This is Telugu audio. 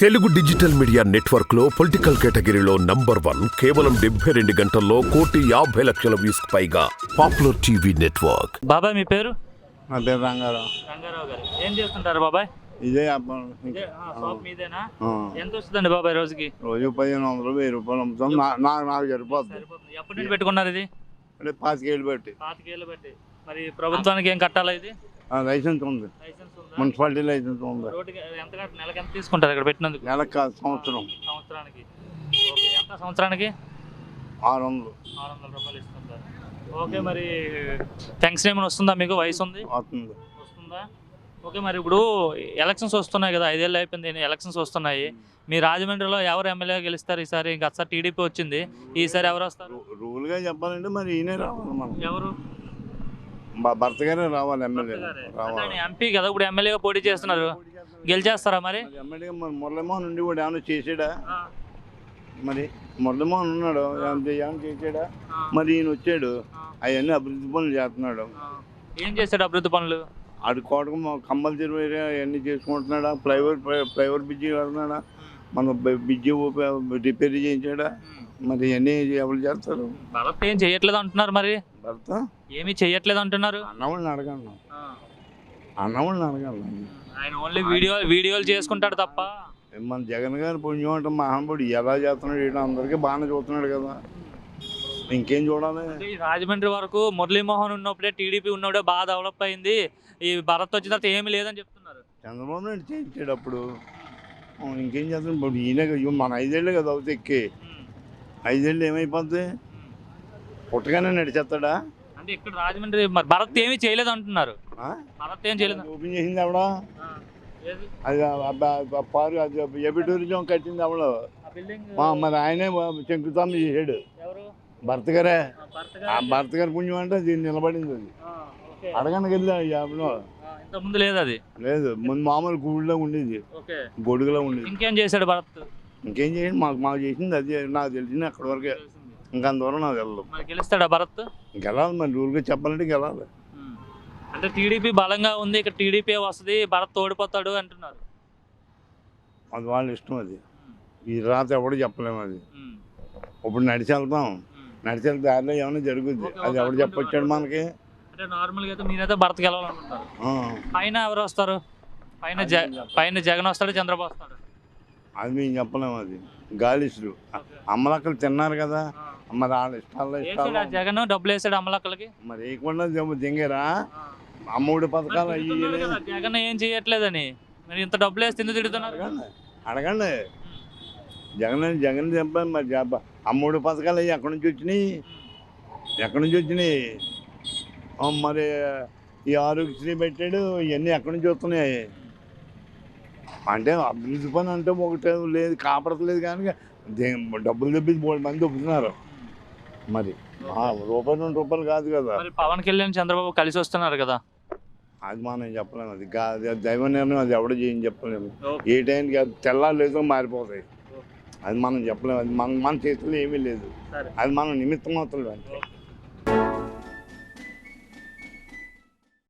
తెలుగు డిజిటల్ మీడియా నెట్వర్క్లో పొలిటికల్ కేటగిరీలో నంబర్ వన్ కేవలం డెబ్బై రెండు గంటల్లో కోటి యాభై లక్షల వ్యూస్ పైగా పాపులర్ టీవీ నెట్వర్క్. బాబాయ్ మీ పేరు? నా పేరు రంగారావు. రంగారావు గారు. ఏం చేస్తుంటారు బాబాయ్? ఇదే వ్యాపారం. ఇదే, ఆ, షాప్ మీదేనా? ఆ. ఎంత వస్తుందండి బాబాయ్ రోజుకి? రోజు పదిహేను వందలు వెయ్యి రూపాయలు అమ్ముతాం. నా- నాకు నాకు సరిపోతుంది సరిపోతుంది. ఎప్పటి నుండి పెట్టుకున్నారు ఇది? అంటే పాతికేళ్ళు పెట్టి. పాతికేళ్ళు బట్టి మరి ప్రభుత్వానికి ఏం కట్టాలా ఇది? ఆ, లైసెన్స్ ఉంది. లైసెన్స్ ఉందా మున్సిపాలిటీ లైసెన్స్ ఉంది. రోడ్డుకి ఎంత నెలకి ఎంత తీసుకుంటారు ఇక్కడ పెట్టినందుకు? కాదు సంవత్సరం. సంవత్సరానికి. ఓకే ఎంత సంవత్సరానికి? ఆరు వందలు ఆరు వందల రూపాయలు ఇస్తుంటారు. ఓకే మరి పెన్షన్ ఏమైనా వస్తుందా మీకు? వయసు ఉంది? వస్తుంది. వస్తుందా? ఓకే మరి ఇప్పుడు ఎలక్షన్స్ వస్తున్నాయి కదా ఐదేళ్ళు అయిపోయింది ఎలక్షన్స్ వస్తున్నాయి. మీ రాజమండ్రిలో ఎవరు ఎమ్మెల్యే గెలుస్తారు ఈసారి? గతసారి టీడీపీ వచ్చింది. ఈసారి ఎవరు వస్తారు? రూ- రూల్గా చెప్పాలంటే మరి ఈయనే రావాలి మనం. ఎవరు? మా భర్త గారే రావాలి ఎమ్మెల్యే. అంటే రావాలి. ఎంపీ కదా ఇప్పుడు ఎమ్మెల్యేగా పోటీ చేస్తున్నారు. గెలిచేస్తారా మరి? మరి మురళీమోహన్ నుండి కూడా ఏమైనా చేసాడా? మరి మురళీమోహన్ ఉన్నాడు ఏమైనా చేసాడా? మరి ఈయన వచ్చాడు అవన్నీ అభివృద్ధి పనులు చేస్తున్నాడు. ఏం చేశాడు అభివృద్ధి పనులు? ఆడుకోవడం కమ్మలు చెరువు ఏరియా అవన్నీ చేసుకుంటున్నాడా? ప్రైవేట్ ప్రైవేట్ బిజీ కడుతున్నాడా? మన బిజీ రిపేర్ చేయించాడా? మరి ఇవన్నీ ఎవరు చేస్తారు? భరత్ ఏం చేయట్లేదు అంటున్నారు మరి. భర్త? ఏమీ చేయట్లేదు అంటున్నారు. అన్నవాళ్ళని అడగండి అన్నవాళ్ళని అడగండి ఆయన ఓన్లీ వీడియో వీడియోలు చేసుకుంటాడు తప్ప. మన జగన్ గారు పుణ్యం అంటే మహానుభావుడు ఎలా చేస్తున్నాడు ఈయన అందరికీ బాగానే చూస్తున్నాడు కదా. ఇంకేం చూడాలి? అంటే ఈ రాజమండ్రి వరకు మురళీమోహన్ ఉన్నప్పుడే టీడీపీ ఉన్నప్పుడే బాగా డెవలప్ అయింది. ఈ భరత్ వచ్చిన తర్వాత ఏమీ లేదని చెప్తున్నారు. చంద్రబాబు నాయుడు చేయించాడు అప్పుడు. ఆ, ఇంకేం చేస్తాం ఇప్పుడు ఈయన మన ఐదేళ్ళే కదా అవుతే ఎక్కి. ఐదేళ్ళు ఏమైపోద్ది? పుట్టగానే నడిచేస్తాడా? అంటే ఇక్కడ రాజమండ్రి మరి భరత్ ఏమీ చేయలేదు అంటున్నారు? భరత్ ఏం చేయలేదు. ఓపెన్ చేసింది ఏది? అది పారు అది ఎబి టూరిజం కట్టింది ఎవడు? ఆ బిల్డింగ్ ఆ, మరి ఆయనే చేసాడు ఎవరు? భర్త గారే. ఆ భర్త గారు- పుణ్యం అంటే అది నిలబడింది అది. అడగండి కదా యాభలో ముందు లేదు అది. లేదు ముందు మామూలు గుడిలో ఉండేది. గొడుగులో ఉండేది. ఇంకేం చేశాడు భరత్? ఇంకేం చేయండి? మాకు మాకు చేసింది అది. నాకు తెలిసింది అక్కడి వరకే. ఇంకా దూరం నాకు వెళ్ళదు మరి గెలుస్తాడా భరత్? గెలాలి మరి. రూల్గా చెప్పాలంటే గెలాలి. అంటే టీడీపీ బలంగా ఉంది ఇక్కడ టీడీపీ వస్తుంది భరత్ ఓడిపోతాడు అంటున్నారు. అది వాళ్ళ ఇష్టం అది. ఈ రాత ఎవడు చెప్పలేము అది. ఇప్పుడు నడిచి వెళ్తాం. నడిచి వెళ్తే దారిలో ఏమైనా జరుగుద్ది. అది ఎవడు. చెప్పొచ్చాడు మనకి? అంటే నార్మల్గా అయితే మీరైతే భరత్ గెలవాలనుకుంటారు ఆ, పైన ఎవరు వస్తారు? పైన జ పైన జగన్ వస్తాడు చంద్రబాబు వస్తాడు. అది మేము చెప్పలేము అది. గాలిసుడు అమ్మలక్కలు తిన్నారు కదా. మరి వాళ్ళ ఇష్టాల్లో ఇష్టాలు జగన్? డబ్బులు వేసాడు అమ్మలక్కలకి మరి వేయకుండా దింగ- దింగరా అమ్మఒడి పథకాలు అయ్యి జగన్ ఏం చేయట్లేదని. మరి ఇంత డబ్బులు వేస్తే ఎందుకు తిడుతున్నారు? అడగండి. అడగండి. జగన్ జగన్ చెప్పాను మరి చెప్ప అమ్మఒడి పథకాలు అయ్యి ఎక్కడి నుంచి వచ్చినాయి? ఎక్కడి నుంచి వచ్చినాయి? మరి ఈ ఆరోగ్యశ్రీ పెట్టాడు. ఇవన్నీ ఎక్కడి నుంచి వస్తున్నాయి? అంటే అభివృద్ధి పని అంటే ఒకటే లేదు కాపాడతలేదు కానీ డబ్బులు తెప్పి మూడు మంది దొబ్బుతున్నారు మరి రూపాయలు రెండు రూపాయలు కాదు కదా. పవన్ కళ్యాణ్ చంద్రబాబు కలిసి వస్తున్నారు కదా. అది మనం చెప్పలేము అది అది దైవ నిర్ణయం అది ఎవడ చేయని చెప్పలేము. ఏ టైంకి అది తెల్లారు లేదో మారిపోతాయి. అది మనం చెప్పలేము అది మన మన చేతిలో ఏమీ లేదు. అది మనం నిమిత్తం మాత్రం